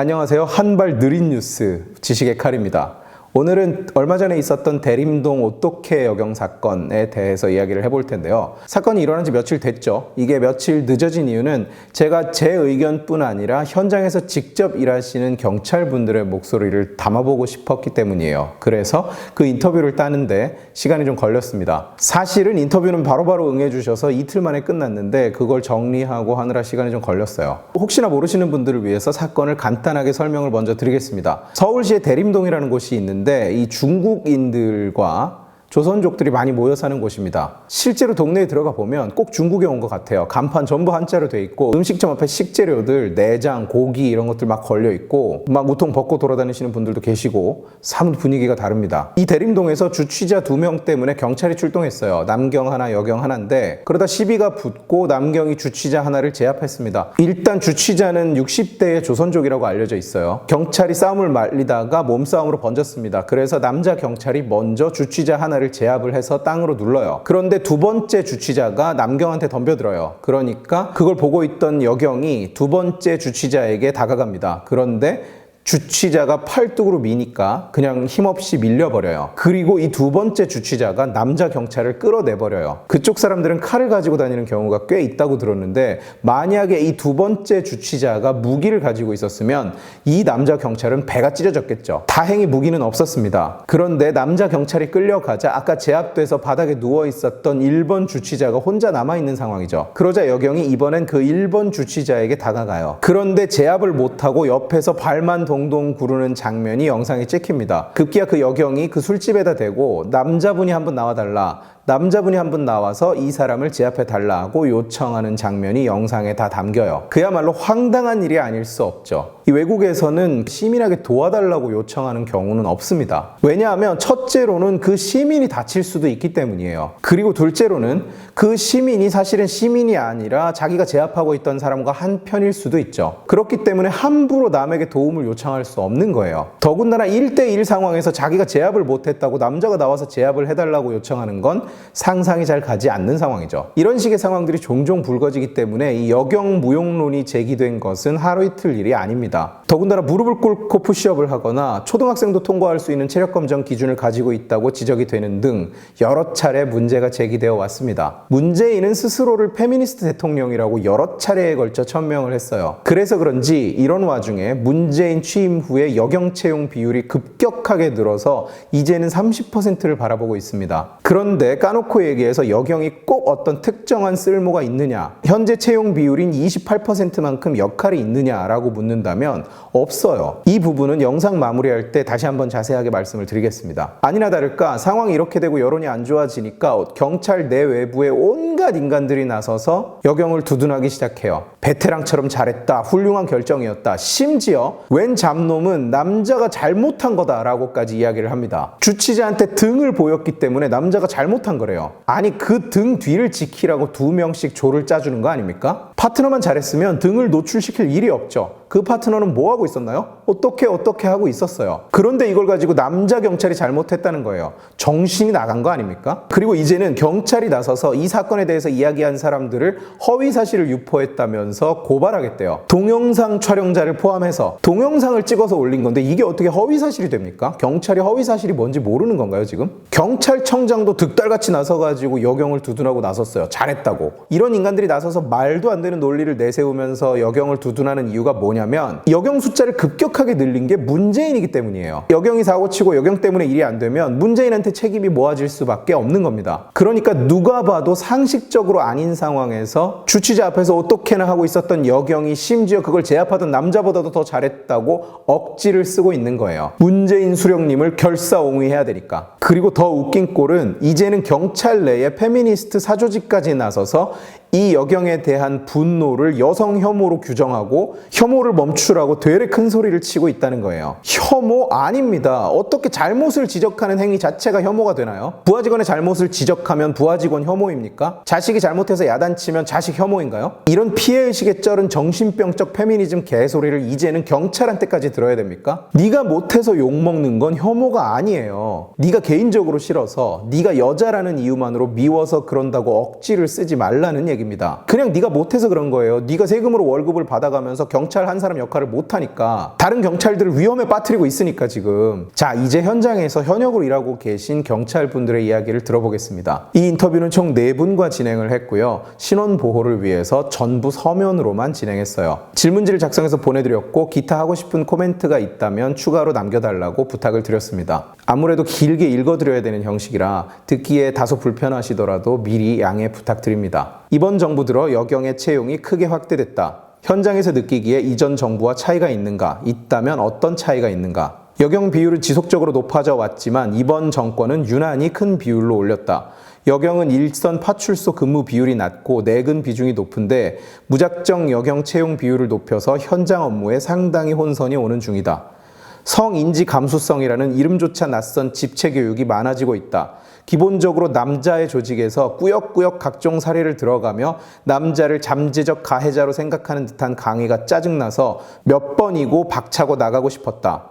안녕하세요. 한 발 느린 뉴스 지식의 칼입니다. 오늘은 얼마 전에 있었던 대림동 오토케 여경 사건에 대해서 이야기를 해볼 텐데요. 사건이 일어난 지 며칠 됐죠. 이게 며칠 늦어진 이유는 제가 제 의견뿐 아니라 현장에서 직접 일하시는 경찰분들의 목소리를 담아보고 싶었기 때문이에요. 그래서 그 인터뷰를 따는데 시간이 좀 걸렸습니다. 사실은 인터뷰는 바로바로 응해주셔서 이틀 만에 끝났는데 그걸 정리하고 하느라 시간이 좀 걸렸어요. 혹시나 모르시는 분들을 위해서 사건을 간단하게 설명을 먼저 드리겠습니다. 서울시의 대림동이라는 곳이 있는데 이 중국인들과 조선족들이 많이 모여 사는 곳입니다. 실제로 동네에 들어가 보면 꼭 중국에 온 것 같아요. 간판 전부 한자로 돼 있고 음식점 앞에 식재료들, 내장, 고기 이런 것들 막 걸려 있고 막 우통 벗고 돌아다니시는 분들도 계시고 사뭇 분위기가 다릅니다. 이 대림동에서 주취자 두 명 때문에 경찰이 출동했어요. 남경 하나, 여경 하나인데 그러다 시비가 붙고 남경이 주취자 하나를 제압했습니다. 일단 주취자는 60대의 조선족이라고 알려져 있어요. 경찰이 싸움을 말리다가 몸싸움으로 번졌습니다. 그래서 남자 경찰이 먼저 주취자 하나를 제압을 해서 땅으로 눌러요. 그런데 두 번째 주취자가 남경한테 덤벼들어요. 그러니까 그걸 보고 있던 여경이 두 번째 주취자에게 다가갑니다. 그런데 주취자가 팔뚝으로 미니까 그냥 힘없이 밀려버려요. 그리고 이 두 번째 주취자가 남자 경찰을 끌어내버려요. 그쪽 사람들은 칼을 가지고 다니는 경우가 꽤 있다고 들었는데 만약에 이 두 번째 주취자가 무기를 가지고 있었으면 이 남자 경찰은 배가 찢어졌겠죠. 다행히 무기는 없었습니다. 그런데 남자 경찰이 끌려가자 아까 제압돼서 바닥에 누워 있었던 1번 주취자가 혼자 남아있는 상황이죠. 그러자 여경이 이번엔 그 1번 주취자에게 다가가요. 그런데 제압을 못하고 옆에서 발만 동동 구르는 장면이 영상에 찍힙니다. 급기야 그 여경이 그 술집에다 대고 남자분이 한번 나와달라. 남자분이 한 분 나와서 이 사람을 제압해 달라고 요청하는 장면이 영상에 다 담겨요. 그야말로 황당한 일이 아닐 수 없죠. 이 외국에서는 시민에게 도와달라고 요청하는 경우는 없습니다. 왜냐하면 첫째로는 그 시민이 다칠 수도 있기 때문이에요. 그리고 둘째로는 그 시민이 사실은 시민이 아니라 자기가 제압하고 있던 사람과 한 편일 수도 있죠. 그렇기 때문에 함부로 남에게 도움을 요청할 수 없는 거예요. 더군다나 1대1 상황에서 자기가 제압을 못했다고 남자가 나와서 제압을 해달라고 요청하는 건 상상이 잘 가지 않는 상황이죠. 이런 식의 상황들이 종종 불거지기 때문에 이 여경 무용론이 제기된 것은 하루 이틀 일이 아닙니다. 더군다나 무릎을 꿇고 푸시업을 하거나 초등학생도 통과할 수 있는 체력 검정 기준을 가지고 있다고 지적이 되는 등 여러 차례 문제가 제기되어 왔습니다. 문재인은 스스로를 페미니스트 대통령이라고 여러 차례에 걸쳐 천명을 했어요. 그래서 그런지 이런 와중에 문재인 취임 후에 여경 채용 비율이 급격하게 늘어서 이제는 30%를 바라보고 있습니다. 그런데 까 놓고 얘기해서 여경이 꼭 어떤 특정한 쓸모가 있느냐, 현재 채용 비율인 28%만큼 역할이 있느냐라고 묻는다면 없어요. 이 부분은 영상 마무리할 때 다시 한번 자세하게 말씀을 드리겠습니다. 아니나 다를까 상황이 이렇게 되고 여론이 안 좋아지니까 경찰 내외부에 온갖 인간들이 나서서 여경을 두둔하기 시작해요. 베테랑처럼 잘했다, 훌륭한 결정이었다. 심지어 웬 잡놈은 남자가 잘못한 거다라고까지 이야기를 합니다. 주치자한테 등을 보였기 때문에 남자가 잘못한 거래요. 아니 그 등 뒤를 지키라고 두 명씩 조를 짜주는 거 아닙니까? 파트너만 잘했으면 등을 노출시킬 일이 없죠. 그 파트너는 뭐 하고 있었나요? 어떻게 어떻게 하고 있었어요. 그런데 이걸 가지고 남자 경찰이 잘못했다는 거예요. 정신이 나간 거 아닙니까? 그리고 이제는 경찰이 나서서 이 사건에 대해서 이야기한 사람들을 허위 사실을 유포했다면서 고발하겠대요. 동영상 촬영자를 포함해서 동영상을 찍어서 올린 건데 이게 어떻게 허위 사실이 됩니까? 경찰이 허위 사실이 뭔지 모르는 건가요, 지금? 경찰청장도 득달같이 나서 가지고 여경을 두둔하고 나섰어요. 잘했다고. 이런 인간들이 나서서 말도 안 되는 논리를 내세우면서 여경을 두둔하는 이유가 뭐냐면 여경 숫자를 급격하게 늘린 게 문재인이기 때문이에요. 여경이 사고치고 여경 때문에 일이 안 되면 문재인한테 책임이 모아질 수밖에 없는 겁니다. 그러니까 누가 봐도 상식적으로 아닌 상황에서 주치자 앞에서 어떻게나 하고 있었던 여경이 심지어 그걸 제압하던 남자보다도 더 잘했다고 억지를 쓰고 있는 거예요. 문재인 수령님을 결사옹위해야 되니까. 그리고 더 웃긴 꼴은 이제는 경찰 내에 페미니스트 사조직까지 나서서 이 여경에 대한 분노를 여성 혐오로 규정하고 혐오를 멈추라고 되레 큰 소리를 치고 있다는 거예요. 혐오 아닙니다. 어떻게 잘못을 지적하는 행위 자체가 혐오가 되나요? 부하 직원의 잘못을 지적하면 부하 직원 혐오입니까? 자식이 잘못해서 야단치면 자식 혐오인가요? 이런 피해의식에 쩔은 정신병적 페미니즘 개소리를 이제는 경찰한테까지 들어야 됩니까? 네가 못해서 욕먹는 건 혐오가 아니에요. 네가 개인적으로 싫어서 네가 여자라는 이유만으로 미워서 그런다고 억지를 쓰지 말라는 얘기 얘기입니다. 그냥 네가 못해서 그런 거예요. 네가 세금으로 월급을 받아가면서 경찰 한 사람 역할을 못하니까 다른 경찰들을 위험에 빠뜨리고 있으니까 지금. 자 이제 현장에서 현역으로 일하고 계신 경찰분들의 이야기를 들어보겠습니다. 이 인터뷰는 총네 분과 진행을 했고요. 신원 보호를 위해서 전부 서면으로만 진행했어요. 질문지를 작성해서 보내드렸고 기타 하고 싶은 코멘트가 있다면 추가로 남겨달라고 부탁을 드렸습니다. 아무래도 길게 읽어드려야 되는 형식이라 듣기에 다소 불편하시더라도 미리 양해 부탁드립니다. 이번 정부 들어 여경의 채용이 크게 확대됐다. 현장에서 느끼기에 이전 정부와 차이가 있는가? 있다면 어떤 차이가 있는가? 여경 비율은 지속적으로 높아져 왔지만 이번 정권은 유난히 큰 비율로 올렸다. 여경은 일선 파출소 근무 비율이 낮고 내근 비중이 높은데 무작정 여경 채용 비율을 높여서 현장 업무에 상당히 혼선이 오는 중이다. 성인지 감수성이라는 이름조차 낯선 집체 교육이 많아지고 있다. 기본적으로 남자의 조직에서 꾸역꾸역 각종 사례를 들어가며 남자를 잠재적 가해자로 생각하는 듯한 강의가 짜증나서 몇 번이고 박차고 나가고 싶었다.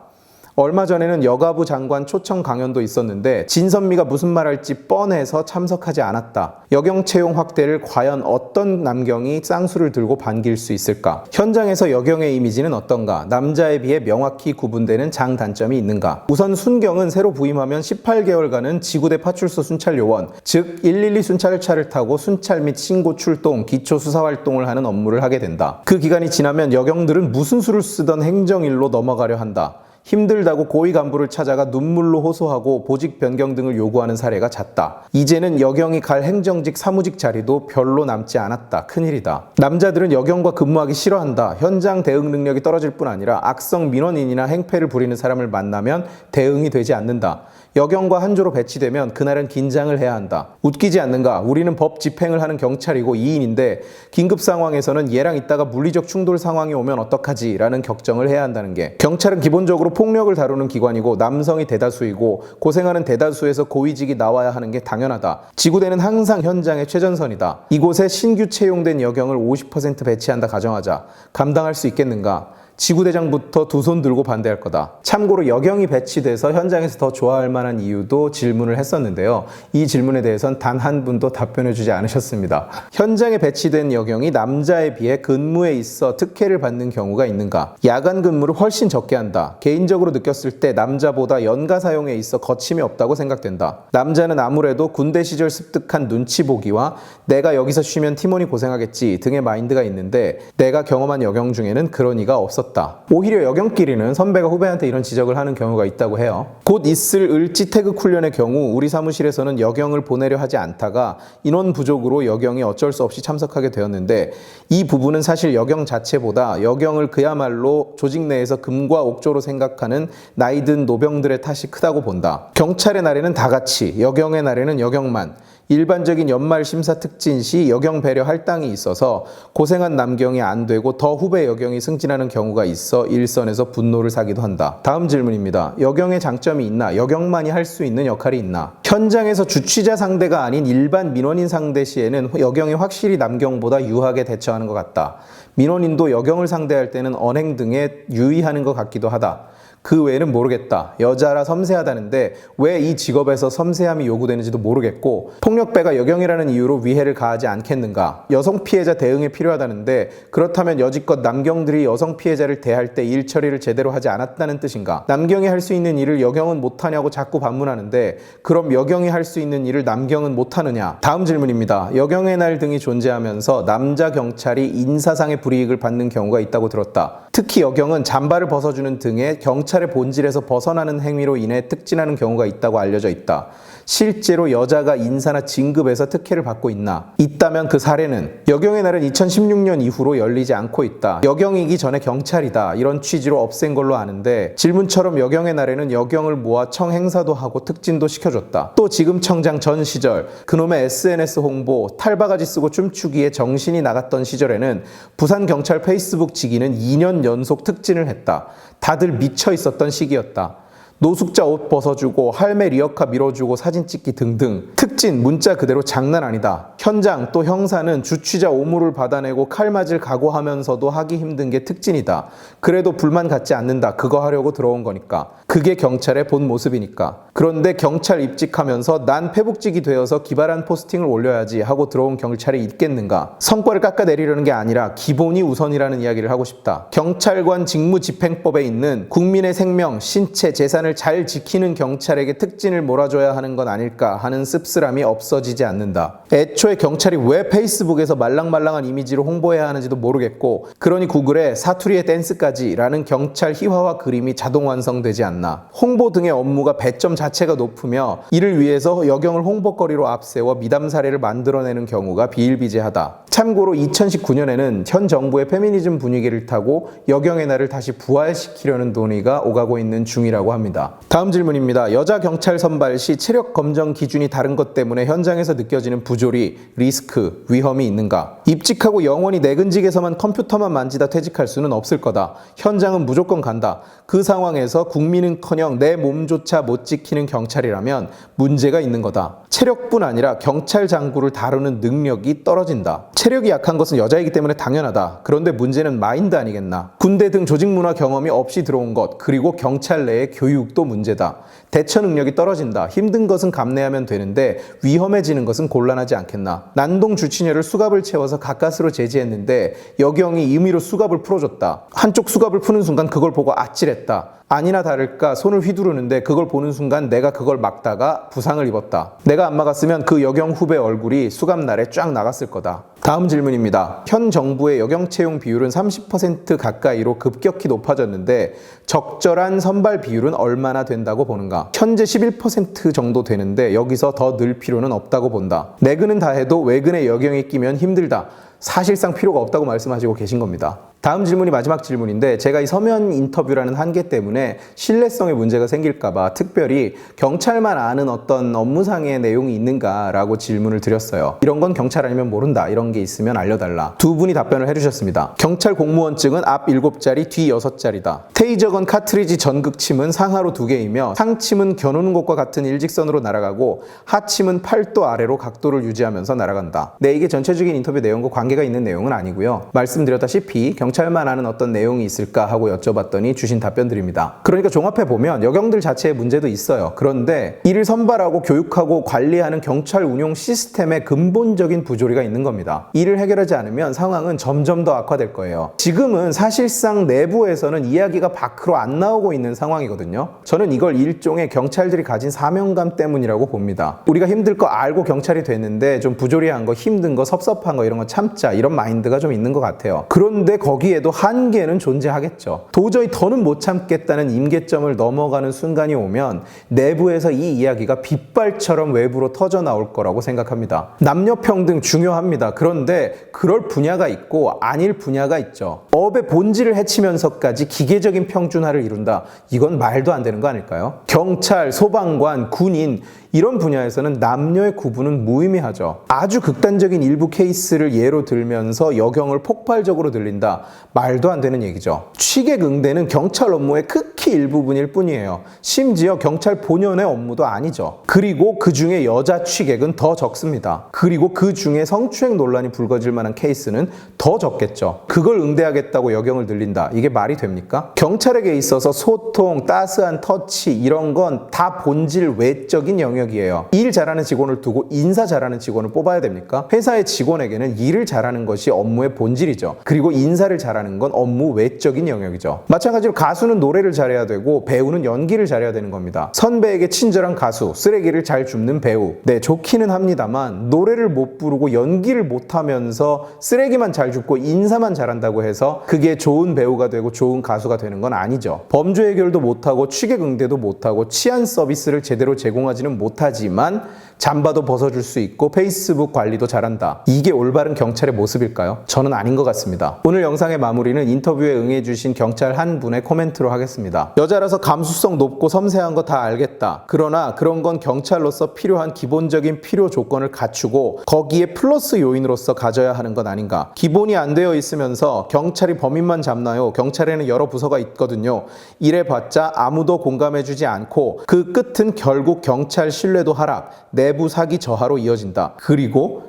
얼마 전에는 여가부 장관 초청 강연도 있었는데 진선미가 무슨 말 할지 뻔해서 참석하지 않았다. 여경 채용 확대를 과연 어떤 남경이 쌍수를 들고 반길 수 있을까? 현장에서 여경의 이미지는 어떤가? 남자에 비해 명확히 구분되는 장단점이 있는가? 우선 순경은 새로 부임하면 18개월간은 지구대 파출소 순찰 요원, 즉 112 순찰차를 타고 순찰 및 신고 출동, 기초 수사 활동을 하는 업무를 하게 된다. 그 기간이 지나면 여경들은 무슨 수를 쓰던 행정일로 넘어가려 한다. 힘들다고 고위 간부를 찾아가 눈물로 호소하고 보직 변경 등을 요구하는 사례가 잦다. 이제는 여경이 갈 행정직 사무직 자리도 별로 남지 않았다. 큰일이다. 남자들은 여경과 근무하기 싫어한다. 현장 대응 능력이 떨어질 뿐 아니라 악성 민원인이나 행패를 부리는 사람을 만나면 대응이 되지 않는다. 여경과 한조로 배치되면 그날은 긴장을 해야 한다. 웃기지 않는가? 우리는 법 집행을 하는 경찰이고 2인인데 긴급 상황에서는 얘랑 있다가 물리적 충돌 상황이 오면 어떡하지? 라는 걱정을 해야 한다는 게. 경찰은 기본적으로 폭력을 다루는 기관이고 남성이 대다수이고 고생하는 대다수에서 고위직이 나와야 하는 게 당연하다. 지구대는 항상 현장의 최전선이다. 이곳에 신규 채용된 여경을 50% 배치한다 가정하자. 감당할 수 있겠는가? 지구대장부터 두 손 들고 반대할 거다. 참고로 여경이 배치돼서 현장에서 더 좋아할 만한 이유도 질문을 했었는데요. 이 질문에 대해선 단 한 분도 답변해 주지 않으셨습니다. 현장에 배치된 여경이 남자에 비해 근무에 있어 특혜를 받는 경우가 있는가? 야간 근무를 훨씬 적게 한다. 개인적으로 느꼈을 때 남자보다 연가 사용에 있어 거침이 없다고 생각된다. 남자는 아무래도 군대 시절 습득한 눈치 보기와 내가 여기서 쉬면 팀원이 고생하겠지 등의 마인드가 있는데 내가 경험한 여경 중에는 그런 이가 없었다. 오히려 여경끼리는 선배가 후배한테 이런 지적을 하는 경우가 있다고 해요. 곧 있을 을지 태극 훈련의 경우 우리 사무실에서는 여경을 보내려 하지 않다가 인원 부족으로 여경이 어쩔 수 없이 참석하게 되었는데 이 부분은 사실 여경 자체보다 여경을 그야말로 조직 내에서 금과 옥조로 생각하는 나이든 노병들의 탓이 크다고 본다. 경찰의 날에는 다 같이, 여경의 날에는 여경만, 일반적인 연말 심사 특진 시 여경 배려 할당이 있어서 고생한 남경이 안 되고 더 후배 여경이 승진하는 경우가 있어 일선에서 분노를 사기도 한다. 다음 질문입니다. 여경의 장점이 있나? 여경만이 할 수 있는 역할이 있나? 현장에서 주취자 상대가 아닌 일반 민원인 상대 시에는 여경이 확실히 남경보다 유하게 대처하는 것 같다. 민원인도 여경을 상대할 때는 언행 등에 유의하는 것 같기도 하다. 그 외에는 모르겠다. 여자라 섬세하다는데 왜 이 직업에서 섬세함이 요구되는지도 모르겠고 폭력배가 여경이라는 이유로 위해를 가하지 않겠는가. 여성 피해자 대응에 필요하다는데 그렇다면 여지껏 남경들이 여성 피해자를 대할 때 일 처리를 제대로 하지 않았다는 뜻인가. 남경이 할 수 있는 일을 여경은 못하냐고 자꾸 반문하는데 그럼 여경이 할 수 있는 일을 남경은 못하느냐. 다음 질문입니다. 여경의 날 등이 존재하면서 남자 경찰이 인사상의 불이익을 받는 경우가 있다고 들었다. 특히 여경은 잠바를 벗어주는 등의 경찰의 본질에서 벗어나는 행위로 인해 특진하는 경우가 있다고 알려져 있다. 실제로 여자가 인사나 진급에서 특혜를 받고 있나? 있다면 그 사례는 여경의 날은 2016년 이후로 열리지 않고 있다. 여경이기 전에 경찰이다. 이런 취지로 없앤 걸로 아는데 질문처럼 여경의 날에는 여경을 모아 청 행사도 하고 특진도 시켜줬다. 또 지금 청장 전 시절 그놈의 SNS 홍보 탈바가지 쓰고 춤추기에 정신이 나갔던 시절에는 부산 경찰 페이스북 직위는 2년 연속 특진을 했다. 다들 미쳐 있었던 시기였다. 노숙자 옷 벗어주고 할매 리어카 밀어주고 사진 찍기 등등 특진 문자 그대로 장난 아니다. 현장 또 형사는 주취자 오물을 받아내고 칼 맞을 각오하면서도 하기 힘든 게 특진이다. 그래도 불만 갖지 않는다. 그거 하려고 들어온 거니까. 그게 경찰의 본 모습이니까. 그런데 경찰 입직하면서 난 패북직이 되어서 기발한 포스팅을 올려야지 하고 들어온 경찰이 있겠는가? 성과를 깎아내리려는 게 아니라 기본이 우선이라는 이야기를 하고 싶다. 경찰관 직무집행법에 있는 국민의 생명, 신체, 재산을 잘 지키는 경찰에게 특진을 몰아줘야 하는 건 아닐까 하는 씁쓸함이 없어지지 않는다. 애초에 경찰이 왜 페이스북에서 말랑말랑한 이미지로 홍보해야 하는지도 모르겠고, 그러니 구글에 사투리의 댄스까지라는 경찰 희화화 그림이 자동 완성되지 않나. 홍보 등의 업무가 배점 자 체가 높으며 이를 위해서 여경을 홍보거리로 앞세워 미담 사례를 만들어내는 경우가 비일비재하다. 참고로 2019년에는 현 정부의 페미니즘 분위기를 타고 여경의 날을 다시 부활시키려는 논의가 오가고 있는 중이라고 합니다. 다음 질문입니다. 여자 경찰 선발 시 체력 검정 기준이 다른 것 때문에 현장에서 느껴지는 부조리, 리스크, 위험이 있는가? 입직하고 영원히 내근직에서만 컴퓨터만 만지다 퇴직할 수는 없을 거다. 현장은 무조건 간다. 그 상황에서 국민은커녕 내 몸조차 못 지키는 경찰이라면 문제가 있는 거다. 체력뿐 아니라 경찰 장구를 다루는 능력이 떨어진다. 체력이 약한 것은 여자이기 때문에 당연하다. 그런데 문제는 마인드 아니겠나. 군대 등 조직 문화 경험이 없이 들어온 것, 그리고 경찰 내의 교육도 문제다. 대처 능력이 떨어진다. 힘든 것은 감내하면 되는데 위험해지는 것은 곤란하지 않겠나. 난동 주치녀를 수갑을 채워서 가까스로 제지했는데 여경이 임의로 수갑을 풀어줬다. 한쪽 수갑을 푸는 순간 그걸 보고 아찔했다. 아니나 다를까 손을 휘두르는데 그걸 보는 순간 내가 그걸 막다가 부상을 입었다. 내가 안 막았으면 그 여경 후배 얼굴이 수갑날에 쫙 나갔을 거다. 다음 질문입니다. 현 정부의 여경 채용 비율은 30% 가까이로 급격히 높아졌는데 적절한 선발 비율은 얼마나 된다고 보는가? 현재 11% 정도 되는데 여기서 더 늘 필요는 없다고 본다. 내근은 다 해도 외근에 여경이 끼면 힘들다. 사실상 필요가 없다고 말씀하시고 계신 겁니다. 다음 질문이 마지막 질문인데 제가 이 서면 인터뷰라는 한계 때문에 신뢰성에 문제가 생길까봐 특별히 경찰만 아는 어떤 업무상의 내용이 있는가라고 질문을 드렸어요. 이런 건 경찰 아니면 모른다. 이런 게 있으면 알려달라. 두 분이 답변을 해주셨습니다. 경찰 공무원증은 앞 7자리, 뒤 6자리다. 테이저건 카트리지 전극침은 상하로 두 개이며 상침은 겨누는 곳과 같은 일직선으로 날아가고 하침은 팔도 아래로 각도를 유지하면서 날아간다. 네, 이게 전체적인 인터뷰 내용과 관계가 있는 내용은 아니고요. 말씀드렸다시피 경 찰만 아는 어떤 내용이 있을까 하고 여쭤봤더니 주신 답변들입니다. 그러니까 종합해 보면 여경들 자체의 문제도 있어요. 그런데 이를 선발하고 교육하고 관리하는 경찰 운용 시스템의 근본적인 부조리가 있는 겁니다. 이를 해결하지 않으면 상황은 점점 더 악화될 거예요. 지금은 사실상 내부에서는 이야기가 밖으로 안 나오고 있는 상황이거든요. 저는 이걸 일종의 경찰들이 가진 사명감 때문이라고 봅니다. 우리가 힘들 거 알고 경찰이 됐는데 좀 부조리한 거, 힘든 거, 섭섭한 거 이런 거 참자 이런 마인드가 좀 있는 것 같아요. 그런데 거기 에도 한계는 존재하겠죠. 도저히 더는 못 참겠다는 임계점을 넘어가는 순간이 오면 내부에서 이 이야기가 빗발처럼 외부로 터져 나올 거라고 생각합니다. 남녀 평등 중요합니다. 그런데 그럴 분야가 있고 아닐 분야가 있죠. 업의 본질을 해치면서까지 기계적인 평준화를 이룬다. 이건 말도 안 되는 거 아닐까요? 경찰, 소방관, 군인 이런 분야에서는 남녀의 구분은 무의미하죠. 아주 극단적인 일부 케이스를 예로 들면서 여경을 폭발적으로 들린다. 말도 안 되는 얘기죠. 취객 응대는 경찰 업무의 극히 일부분일 뿐이에요. 심지어 경찰 본연의 업무도 아니죠. 그리고 그 중에 여자 취객은 더 적습니다. 그리고 그 중에 성추행 논란이 불거질 만한 케이스는 더 적겠죠. 그걸 응대하겠다고 여경을 들린다. 이게 말이 됩니까? 경찰에게 있어서 소통, 따스한 터치 이런 건 다 본질 외적인 영역이에요. 일 잘하는 직원을 두고 인사 잘하는 직원을 뽑아야 됩니까? 회사의 직원에게는 일을 잘하는 것이 업무의 본질이죠. 그리고 인사를 잘하는 건 업무 외적인 영역이죠. 마찬가지로 가수는 노래를 잘해야 되고 배우는 연기를 잘해야 되는 겁니다. 선배에게 친절한 가수, 쓰레기를 잘 줍는 배우. 네, 좋기는 합니다만 노래를 못 부르고 연기를 못 하면서 쓰레기만 잘 줍고 인사만 잘한다고 해서 그게 좋은 배우가 되고 좋은 가수가 되는 건 아니죠. 범죄 해결도 못 하고 취객 응대도 못 하고 치안 서비스를 제대로 제공하지는 못하지만 잠바도 벗어줄 수 있고 페이스북 관리도 잘한다. 이게 올바른 경찰의 모습일까요? 저는 아닌 것 같습니다. 오늘 영상 영상의 마무리는 인터뷰에 응해주신 경찰 한 분의 코멘트로 하겠습니다. 여자라서 감수성 높고 섬세한 거 다 알겠다. 그러나 그런 건 경찰로서 필요한 기본적인 필요 조건을 갖추고 거기에 플러스 요인으로서 가져야 하는 것 아닌가. 기본이 안 되어 있으면서 경찰이 범인만 잡나요? 경찰에는 여러 부서가 있거든요. 이래봤자 아무도 공감해주지 않고 그 끝은 결국 경찰 신뢰도 하락, 내부 사기 저하로 이어진다. 그리고